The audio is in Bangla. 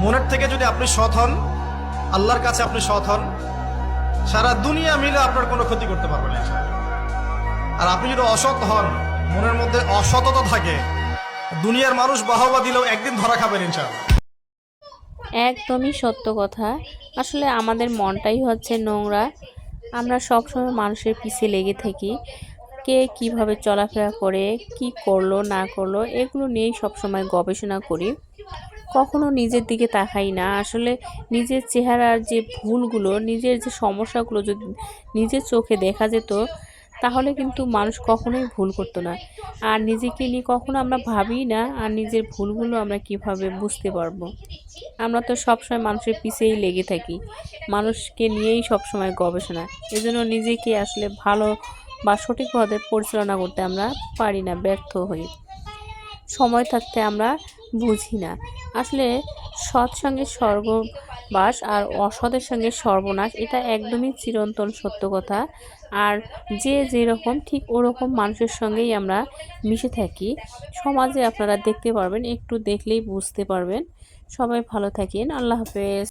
মনের থেকে যদি আপনি সৎ হন, আল্লাহর কাছে আপনি সৎ হন, সারা দুনিয়া মিলে আপনার কোনো ক্ষতি করতে পারবে না আর আপনি যদি অসৎ হন, মনের মধ্যে অসততা থাকে, দুনিয়ার মানুষ বাহবা দিলেও একদিন ধরা খাবেন, ইনশাআল্লাহ। একদমই সত্য কথা। আসলে আমাদের মনটাই হচ্ছে নোংরা। আমরা সবসময় মানুষের পিছে লেগে থাকি। কে কীভাবে চলাফেরা করে, কি করল, না করল, এগুলো নিয়েই সবসময় গবেষণা করি। কখনো নিজের দিকে তাকাই না। আসলে নিজের চেহারার যে ভুলগুলো, নিজের যে সমস্যাগুলো যদি নিজের চোখে দেখা যেত, তাহলে কিন্তু মানুষ কখনোই ভুল করতো না। আর নিজেকে নিয়ে কখনো আমরা ভাবি না, আর নিজের ভুলগুলো আমরা কীভাবে বুঝতে পারব। আমরা তো সবসময় মানুষের পিছেই লেগে থাকি। মানুষকে নিয়েই সবসময় গবেষণা। এজন্য নিজেকে আসলে ভালো বা সঠিকভাবে পরিচালনা করতে আমরা পারি না, ব্যর্থ হই। সময় থাকতে আমরা বুঝি না। আসলে সৎ সঙ্গে স্বর্গবাস আর অসতের সঙ্গে সর্বনাশ, এটা একদমই চিরন্তন সত্য কথা। আর যে যেরকম, ঠিক ওরকম মানুষের সঙ্গেই আমরা মিশে থাকি। সমাজে আপনারা দেখতে পারবেন, একটু দেখলেই বুঝতে পারবেন। সবাই ভালো থাকেন, আল্লাহ হাফেজ।